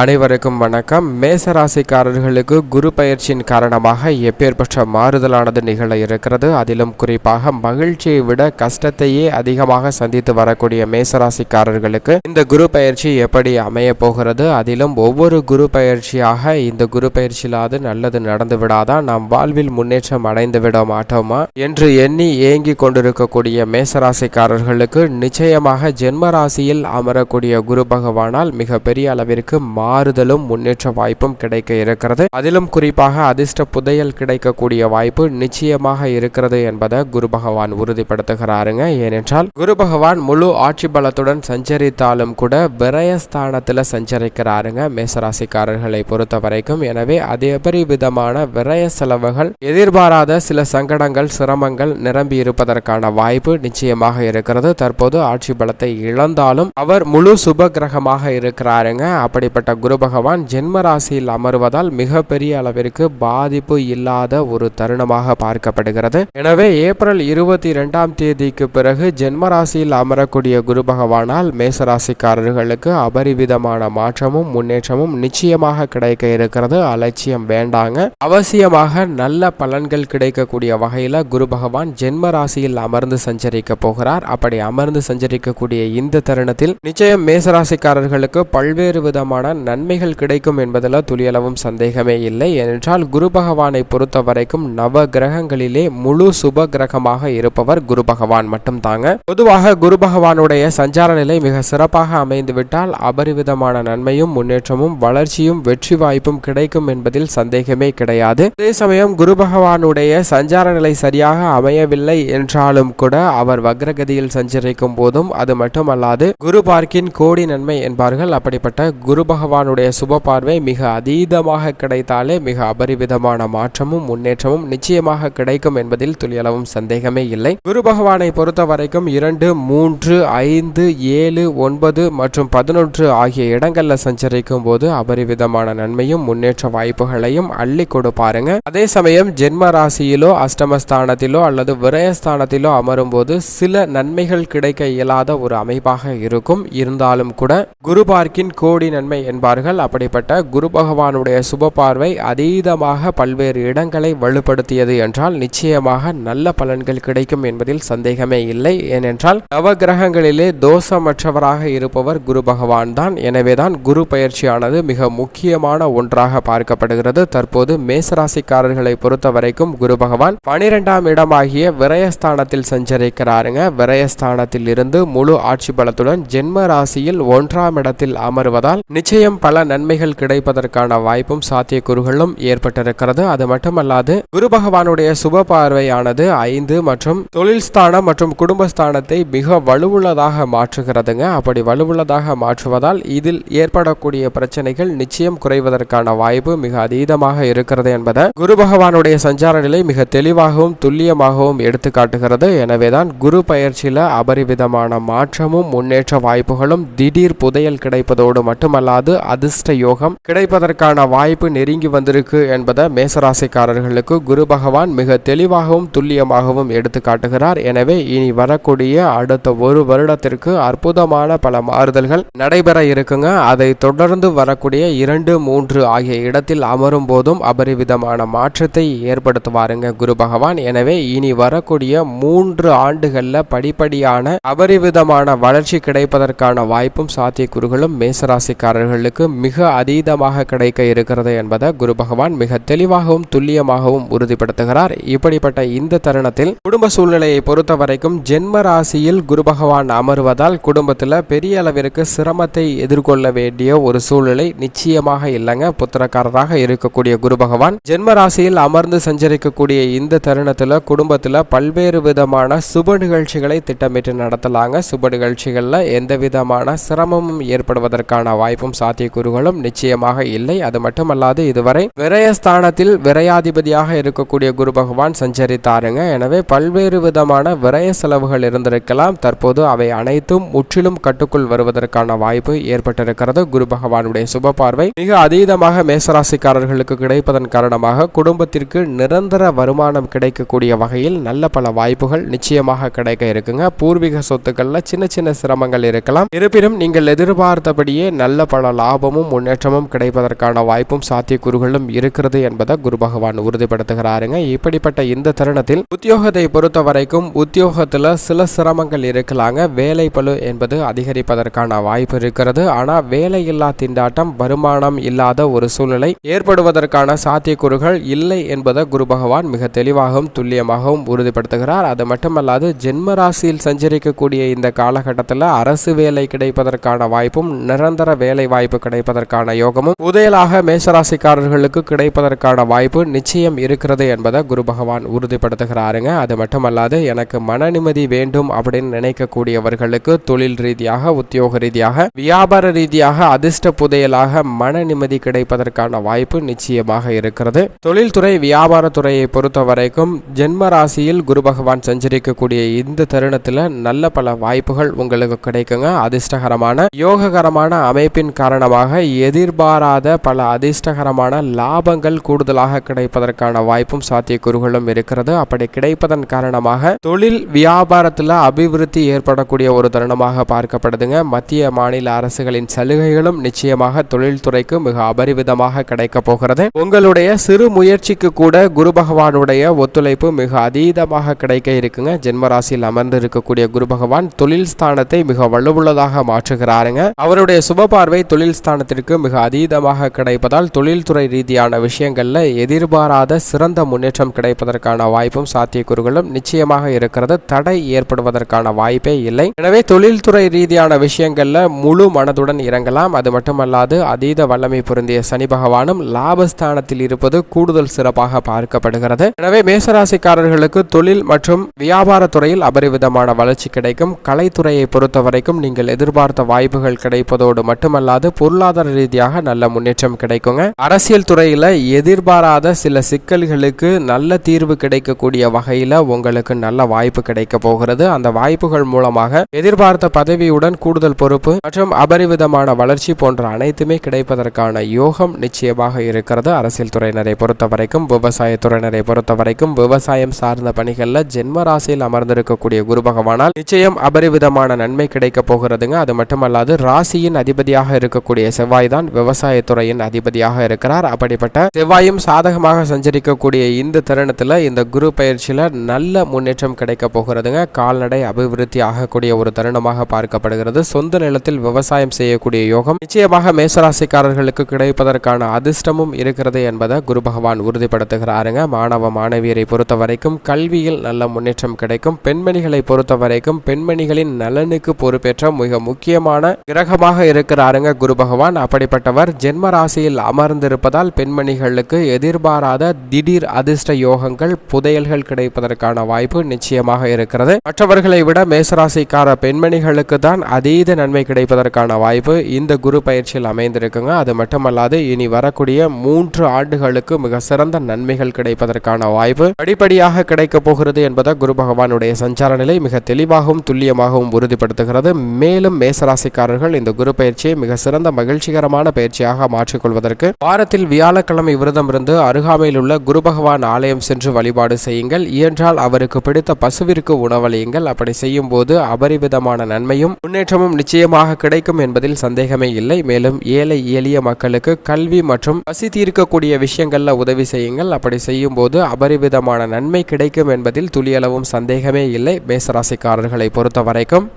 அனைவருக்கும் வணக்கம். மேசராசிக்காரர்களுக்கு குரு பயிற்சியின் காரணமாக எப்பேற்பட்ட மாறுதலானது நிகழ இருக்கிறது. அதிலும் குறிப்பாக மகிழ்ச்சியை விட கஷ்டத்தையே அதிகமாக சந்தித்து வரக்கூடிய மேசராசிக்காரர்களுக்கு இந்த குரு பயிற்சி எப்படி அமைய போகிறது? அதிலும் ஒவ்வொரு குரு பயிற்சியாக இந்த குரு பயிற்சியிலாவது நல்லது நடந்து விடாதா? நாம் வாழ்வில் முன்னேற்றம் அடைந்து விட மாட்டோமா? என்று எண்ணி ஏங்கி கொண்டிருக்கக்கூடிய மேசராசிக்காரர்களுக்கு நிச்சயமாக ஜென்ம ராசியில் அமரக்கூடிய குரு பகவானால் மிகப்பெரிய பெரிய அளவிற்கு மாறுதலும் முன்னேற்ற வாய்ப்பும் கிடைக்க இருக்கிறது. அதிலும் குறிப்பாக அதிர்ஷ்ட புதையல் கிடைக்கக்கூடிய வாய்ப்பு நிச்சயமாக இருக்கிறது என்பதை குரு பகவான் உறுதிப்படுத்துகிறாருங்க. ஏனென்றால் குரு பகவான் முழு ஆட்சி பலத்துடன் சஞ்சரித்தாலும் கூட விரயஸ்தானத்தில் சஞ்சரிக்கிறாருங்க. மேசராசிக்காரர்களை பொறுத்த வரைக்கும் எனவே அதே விதமான விரய செலவுகள் எதிர்பாராத சில சங்கடங்கள் சிரமங்கள் நிரம்பி இருப்பதற்கான வாய்ப்பு நிச்சயமாக இருக்கிறது. தற்போது ஆட்சி பலத்தை இழந்தாலும் அவர் முழு சுப கிரகமாக இருக்கிறாருங்க. அப்படிப்பட்ட குரு பகவான் ஜென்ம ராசியில் அமர்வதால் மிகப்பெரிய அளவிற்கு பாதிப்பு இல்லாத ஒரு தருணமாக பார்க்கப்படுகிறது. எனவே ஏப்ரல் இருபத்தி இரண்டாம் தேதிக்கு பிறகு ஜென்ம ராசியில் அமரக்கூடிய குரு பகவானால் மேசராசிக்காரர்களுக்கு அபரிவிதமான மாற்றமும் முன்னேற்றமும் நிச்சயமாக கிடைக்க இருக்கிறது. அலட்சியம் வேண்டாங்க. அவசியமாக நல்ல பலன்கள் கிடைக்கக்கூடிய வகையில் குரு பகவான் ஜென்ம ராசியில் அமர்ந்து சஞ்சரிக்க போகிறார். அப்படி அமர்ந்து சஞ்சரிக்கக்கூடிய இந்த தருணத்தில் நிச்சயம் மேசராசிக்காரர்களுக்கு பல்வேறு விதமான நன்மைகள் கிடைக்கும் என்பதில் துளியளவும் சந்தேகமே இல்லை. ஏனென்றால் குரு பகவானை பொறுத்த வரைக்கும் நவ கிரகங்களிலே முழு சுப கிரகமாக இருப்பவர் குரு பகவான் மட்டும் தாங்க பொதுவாக குரு பகவானுடைய சஞ்சார நிலை மிக சிறப்பாக அமைந்துவிட்டால் அபரிவிதமான நன்மையும் முன்னேற்றமும் வளர்ச்சியும் வெற்றி வாய்ப்பும் கிடைக்கும் என்பதில் சந்தேகமே கிடையாது. அதே சமயம் குரு பகவானுடைய சஞ்சார நிலை சரியாக அமையவில்லை என்றாலும் கூட அவர் வக்ரகதியில் சஞ்சரிக்கும் போதும் அது மட்டுமல்லாது குரு பார்க்கின் கோடி நன்மை என்பார்கள். அப்படிப்பட்ட குரு பகவானுடைய சுப பார்வை மிக அதீதமாக கிடைத்தாலே மிக அபரிவிதமான மாற்றமும் முன்னேற்றமும் நிச்சயமாக கிடைக்கும் என்பதில் துளியளவும் சந்தேகமே இல்லை. குரு பகவானை பொறுத்த வரைக்கும் இரண்டு மூன்று ஐந்து ஏழு ஒன்பது மற்றும் பதினொன்று ஆகிய இடங்கள்ல சஞ்சரிக்கும் போது அபரிவிதமான நன்மையும் முன்னேற்ற வாய்ப்புகளையும் அள்ளி கொடுப்பாருங்க அதே சமயம் ஜென்ம ராசியிலோ அஷ்டமஸ்தானத்திலோ அல்லது விரயஸ்தானத்திலோ அமரும் போது சில நன்மைகள் கிடைக்க இயலாத ஒரு அமைப்பாக இருக்கும். இருந்தாலும் கூட குரு பார்க்கின் கோடி நன்மை என்பார்கள். அப்படிப்பட்ட குரு பகவானுடைய சுப பார்வை அதீதமாக பல்வேறு இடங்களை வலுப்படுத்தியது என்றால் நிச்சயமாக நல்ல பலன்கள் கிடைக்கும் என்பதில் சந்தேகமே இல்லை. ஏனென்றால் நவகிரகங்களிலே தோஷமற்றவராக இருப்பவர் குரு பகவான் தான். எனவேதான் குரு பயிற்சியானது மிக முக்கியமான ஒன்றாக பார்க்கப்படுகிறது. தற்போது மேசராசிக்காரர்களை பொறுத்த வரைக்கும் குரு பகவான் பனிரெண்டாம் இடமாகிய விரயஸ்தானத்தில் சஞ்சரிக்கிறாருங்க. விரயஸ்தானத்தில் இருந்து முழு ஆட்சி பலத்துடன் ஜென்ம ராசியில் ஒன்றாம் இடத்தில் அமர்வதால் நிச்சயம் பல நன்மைகள் கிடைப்பதற்கான வாய்ப்பும் சாத்தியக்கூறுகளும் ஏற்பட்டிருக்கிறது. அது மட்டுமல்லாது குரு பகவானுடைய சுப பார்வையானது ஐந்து மற்றும் தொழில் ஸ்தானம் மற்றும் குடும்பஸ்தானத்தை மிக வலுவுள்ளதாக மாற்றுகிறதுங்க. அப்படி வலுவுள்ளதாக மாற்றுவதால் இதில் ஏற்படக்கூடிய பிரச்சனைகள் நிச்சயம் குறைவதற்கான வாய்ப்பு மிக அதீதமாக இருக்கிறது என்பதை குரு பகவானுடைய சஞ்சார நிலை மிக தெளிவாகவும் துல்லியமாகவும் எடுத்து காட்டுகிறது. எனவேதான் குரு பயிற்சியில அபரிவிதமான மாற்றமும் முன்னேற்ற வாய்ப்புகளும் திடீர் புதையல் கிடைப்பதோடு மட்டுமல்லாது அதிர்ஷ்ட யோகம் கிடைப்பதற்கான வாய்ப்பு நெருங்கி வந்திருக்கு என்பதை மேசராசிக்காரர்களுக்கு குரு பகவான் மிக தெளிவாகவும் துல்லியமாகவும் எடுத்து காட்டுகிறார். எனவே இனி வரக்கூடிய அடுத்த ஒரு வருடத்திற்கு அற்புதமான பல மாறுதல்கள் நடைபெற இருக்குங்க. அதை தொடர்ந்து வரக்கூடிய இரண்டு மூன்று ஆகிய இடத்தில் அமரும் போதும் அபரிவிதமான மாற்றத்தை ஏற்படுத்துவாருங்க குரு பகவான். எனவே இனி வரக்கூடிய மூன்று ஆண்டுகள்ல படிப்படியான அபரிவிதமான வளர்ச்சி கிடைப்பதற்கான வாய்ப்பும் சாத்தியக்கூறுகளும் மேசராசிக்காரர்களுக்கு மிக அதீதமாக கிடைக்க இருக்கிறது என்பதை குரு பகவான் மிக தெளிவாகவும் துல்லியமாகவும் உறுதிப்படுத்துகிறார். இப்படிப்பட்ட இந்த தருணத்தில் குடும்ப சூழ்நிலையை பொறுத்த வரைக்கும் ஜென்ம ராசியில் குரு பகவான் அமர்வதால் குடும்பத்தில் பெரிய அளவிற்கு சிரமத்தை எதிர்கொள்ள வேண்டிய ஒரு சூழ்நிலை நிச்சயமாக இல்லைங்க. புத்திரக்காரராக இருக்கக்கூடிய குரு பகவான் ஜென்ம ராசியில் அமர்ந்து சஞ்சரிக்கக்கூடிய இந்த தருணத்தில் குடும்பத்தில் பல்வேறு விதமான சுப நிகழ்ச்சிகளை திட்டமிட்டு நடத்தலாங்க. சுப நிகழ்ச்சிகளில் எந்த விதமான சிரமமும் ஏற்படுவதற்கான வாய்ப்பும் சாத்தியக்கூறுகளும் நிச்சயமாக இல்லை. அது மட்டுமல்லாது இதுவரை விரயஸ்தானத்தில் விரையாதிபதியாக இருக்கக்கூடிய குரு பகவான் சஞ்சரித்தாருங்க. எனவே பல்வேறு விதமான விரய செலவுகள் இருந்திருக்கலாம். தற்போது அவை அனைத்தும் முற்றிலும் கட்டுக்குள் வருவதற்கான வாய்ப்பு ஏற்பட்டிருக்கிறது. குரு பகவானுடைய சுப பார்வை மிக அதீதமாக மேசராசிக்காரர்களுக்கு கிடைப்பதன் காரணமாக குடும்பத்திற்கு நிரந்தர வருமானம் கிடைக்கக்கூடிய வகையில் நல்ல பல வாய்ப்புகள் நிச்சயமாக கிடைக்க இருக்குங்க. பூர்வீக சொத்துக்கள்ல சின்ன சின்ன சிரமங்கள் இருக்கலாம். இருப்பினும் நீங்கள் எதிர்பார்த்தபடியே நல்ல பல லாபமும் முன்னேற்றமும் கிடைப்பதற்கான வாய்ப்பும் சாத்தியக்கூறுகளும் இருக்கிறது என்பதை குரு பகவான் உறுதிப்படுத்துகிறாருங்க. இப்படிப்பட்ட இந்த தருணத்தில் உத்தியோகத்தை பொறுத்த வரைக்கும் உத்தியோகத்தில் சில சிரமங்கள் இருக்கலாங்க. வேலை பழு என்பது அதிகரிப்பதற்கான வாய்ப்பு இருக்கிறது. ஆனால் வேலையில்லா திண்டாட்டம் வருமானம் இல்லாத ஒரு சூழ்நிலை ஏற்படுவதற்கான சாத்தியக்கூறுகள் இல்லை என்பதை குரு பகவான் மிக தெளிவாகவும் துல்லியமாகவும் உறுதிப்படுத்துகிறார். அது மட்டுமல்லாது ஜென்ம ராசியில் சஞ்சரிக்கக்கூடிய இந்த காலகட்டத்தில் அரசு வேலை கிடைப்பதற்கான வாய்ப்பும் நிரந்தர வேலை வாய்ப்பு கிடைப்பதற்கான யோகமும் புதையலாக மேசராசிக்காரர்களுக்கு கிடைப்பதற்கான வாய்ப்பு நிச்சயம் இருக்கிறது என்பதை குரு பகவான் உறுதிப்படுத்துகிறாருங்க. அது மட்டுமல்லாது எனக்கு மன நிம்மதி வேண்டும் அப்படின்னு நினைக்கக்கூடியவர்களுக்கு தொழில் ரீதியாக உத்தியோக ரீதியாக வியாபார ரீதியாக அதிர்ஷ்ட புதையலாக மன நிம்மதி கிடைப்பதற்கான வாய்ப்பு நிச்சயமாக இருக்கிறது. தொழில்துறை வியாபாரத்துறையை பொறுத்த வரைக்கும் ஜென்ம ராசியில் குரு பகவான் சஞ்சரிக்கக்கூடிய இந்த தருணத்தில் நல்ல பல வாய்ப்புகள் உங்களுக்கு கிடைக்குங்க. அதிர்ஷ்டகரமான யோககரமான அமைப்பின் காரணமாக எதிர்பாராத பல அதிர்ஷ்டகரமான லாபங்கள் கூடுதலாக கிடைப்பதற்கான வாய்ப்பும் சாத்தியக்கூறுகளும் இருக்கிறது. அப்படி கிடைப்பதன் காரணமாக தொழில் வியாபாரத்தில் அபிவிருத்தி ஏற்படக்கூடிய ஒரு தருணமாக பார்க்கப்படுதுங்க. மத்திய மாநில அரசுகளின் சலுகைகளும் நிச்சயமாக தொழில்துறைக்கு மிக அபரிவிதமாக கிடைக்க போகிறது. உங்களுடைய சிறு முயற்சிக்கு கூட குரு பகவானுடைய ஒத்துழைப்பு மிக அதீதமாக கிடைக்க இருக்குங்க. ஜென்மராசியில் அமர்ந்து இருக்கக்கூடிய குரு பகவான் தொழில் ஸ்தானத்தை மிக வலுவுள்ளதாக மாற்றுகிறாருங்க. அவருடைய சுப பார்வை தொழில் ஸ்தானத்திற்கு மிக அதீதமாக கிடைப்பதால் தொழில்துறை ரீதியான விஷயங்களில் எதிர்பாராத சிறந்த முன்னேற்றம் கிடைப்பதற்கான வாய்ப்பும் சாத்தியக்கூறுகளும் நிச்சயமாக இருக்கிறது. தடை ஏற்படுவதற்கான வாய்ப்பே இல்லை. எனவே தொழில்துறை ரீதியான விஷயங்களில் முழு மனதுடன் இறங்கலாம். அது மட்டுமல்லாது அதீத வல்லமை பொருந்திய சனி பகவானும் லாபஸ்தானத்தில் இருப்பது கூடுதல் சிறப்பாக பார்க்கப்படுகிறது. எனவே மேசராசிக்காரர்களுக்கு தொழில் மற்றும் வியாபார துறையில் அபரிவிதமான வளர்ச்சி கிடைக்கும். கலைத்துறையை பொறுத்தவரைக்கும் நீங்கள் எதிர்பார்த்த வாய்ப்புகள் கிடைப்பதோடு மட்டுமல்லாது பொருளாதார ரீதியாக நல்ல முன்னேற்றம் கிடைக்குங்க. அரசியல் துறையில எதிர்பாராத சில சிக்கல்களுக்கு நல்ல தீர்வு கிடைக்கக்கூடிய வகையில உங்களுக்கு நல்ல வாய்ப்பு கிடைக்க போகிறது. அந்த வாய்ப்புகள் மூலமாக எதிர்பார்த்த பதவியுடன் கூடுதல் பொறுப்பு மற்றும் அபரிவிதமான வளர்ச்சி போன்ற அனைத்துமே கிடைப்பதற்கான யோகம் நிச்சயமாக இருக்கிறது. அரசியல் துறையினரை பொறுத்த வரைக்கும் விவசாய துறையினரை பொறுத்த வரைக்கும் விவசாயம் சார்ந்த பணிகள்ல ஜென்ம ராசியில் அமர்ந்திருக்கக்கூடிய குரு பகவானால் நிச்சயம் அபரிவிதமான நன்மை கிடைக்க போகிறதுங்க. அது மட்டுமல்லாது ராசியின் அதிபதியாக இருக்கக்கூடிய செவ்வாய் தான் விவசாயத்துறையின் அதிபதியாக இருக்கிறார். அப்படிப்பட்ட செவ்வாயும் சாதகமாக சஞ்சரிக்கக்கூடிய இந்த தருணத்துல இந்த குரு பயிற்சியில நல்ல முன்னேற்றம் கிடைக்க போகிறதுங்க. கால்நடை அபிவிருத்தி ஆகக்கூடிய ஒரு தருணமாக பார்க்கப்படுகிறது. சொந்த நிலத்தில் விவசாயம் செய்யக்கூடிய யோகம் நிச்சயமாக மேசராசிக்காரர்களுக்கு கிடைப்பதற்கான அதிர்ஷ்டமும் இருக்கிறது என்பதை குரு பகவான் உறுதிப்படுத்துகிறாருங்க. மாணவ மாணவியரை பொறுத்த வரைக்கும் கல்வியில் நல்ல முன்னேற்றம் கிடைக்கும். பெண்மணிகளை பொறுத்த வரைக்கும் பெண்மணிகளின் நலனுக்கு பொறுப்பேற்ற மிக முக்கியமான கிரகமாக இருக்கிறாருங்க குரு பகவான் அப்படிப்பட்டவர் ஜென்ம ராசியில் அமர்ந்திருப்பதால் பெண்மணிகளுக்கு எதிர்பாராத திடீர் அதிர்ஷ்ட யோகங்கள் புதையல்கள் கிடைப்பதற்கான வாய்ப்பு நிச்சயமாக இருக்கிறது. மற்றவர்களை விட மேசராசிக்கார பெண்மணிகளுக்கு தான் அதீத நன்மை கிடைப்பதற்கான வாய்ப்பு இந்த குரு பயிற்சியில் அமைந்திருக்குங்க. அது மட்டுமல்லாது இனி வரக்கூடிய மூன்று ஆண்டுகளுக்கு மிக சிறந்த நன்மைகள் கிடைப்பதற்கான வாய்ப்பு படிப்படியாக கிடைக்கப் போகிறது என்பதை குரு பகவானுடைய சஞ்சார நிலை மிக தெளிவாகவும் துல்லியமாகவும் உறுதிப்படுத்துகிறது. மேலும் மேசராசிக்காரர்கள் இந்த குரு பயிற்சியை மிக சிறந்த சிறந்த மகிழ்ச்சிகரமான பயிற்சியாக மாற்றிக்கொள்வதற்கு வாரத்தில் வியாழக்கிழமை விரதம் இருந்து அருகாமையில் உள்ள குரு பகவான் ஆலயம் சென்று வழிபாடு செய்யுங்கள். இயன்றால் அவருக்கு பிடித்த பசுவிற்கு உணவளியுங்கள். அப்படி செய்யும் போது அபரிவிதமான நன்மையும் முன்னேற்றமும் நிச்சயமாக கிடைக்கும் என்பதில் சந்தேகமே இல்லை. மேலும் ஏழை எளிய மக்களுக்கு கல்வி மற்றும் பசி தீர்க்கக்கூடிய விஷயங்கள்ல உதவி செய்யுங்கள். அப்படி செய்யும் போது அபரிவிதமான நன்மை கிடைக்கும் என்பதில் துளியளவும் சந்தேகமே இல்லை. மேசராசிக்காரர்களை பொறுத்த வரைக்கும்